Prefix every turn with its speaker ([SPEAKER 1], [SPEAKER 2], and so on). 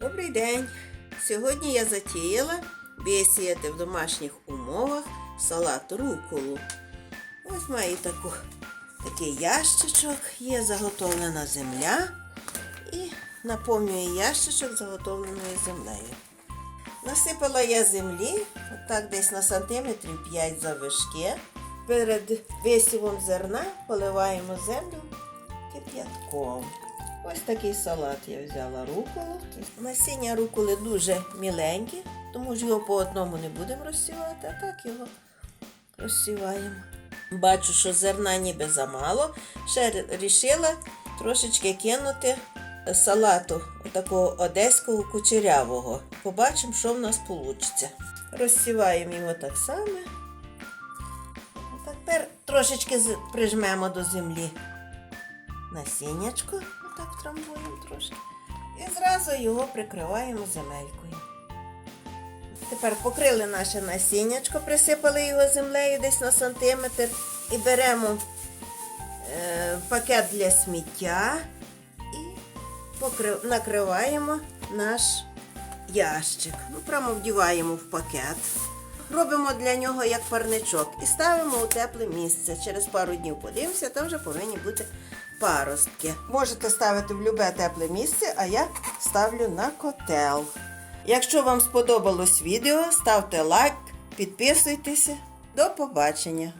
[SPEAKER 1] Добрий день! Сьогодні я затіяла висіяти в домашніх умовах салат руколу. Ось маю таку, такий ящичок, є заготовлена земля і наповнюю ящичок заготовленою землею. Насипала я землі, отак десь на сантиметрів 5 завишки. Перед висівом зерна поливаємо землю кип'ятком. Ось такий салат я взяла руколу. Насіння руколи дуже міленькі, тому ж його по одному не будемо розсівати, а так його розсіваємо. Бачу, що зерна ніби замало. Ще рішила трошечки кинути салату такого одеського кучерявого. Побачимо, що в нас вийде. Розсіваємо його так само. Тепер трошечки прижмемо до землі насіннячко, отак втрамбуємо трошки. І зразу його прикриваємо земелькою. Тепер покрили наше насіннячко, присипали його землею десь на сантиметр і беремо е, пакет для сміття і покрив, накриваємо наш ящик. Ну, прямо вдіваємо в пакет. Робимо для нього як парничок і ставимо у тепле місце. Через пару днів подивимося, там вже повинні бути паростки. Можете ставити в любе тепле місце, а я ставлю на котел. Якщо вам сподобалось відео, ставте лайк, підписуйтеся. До побачення!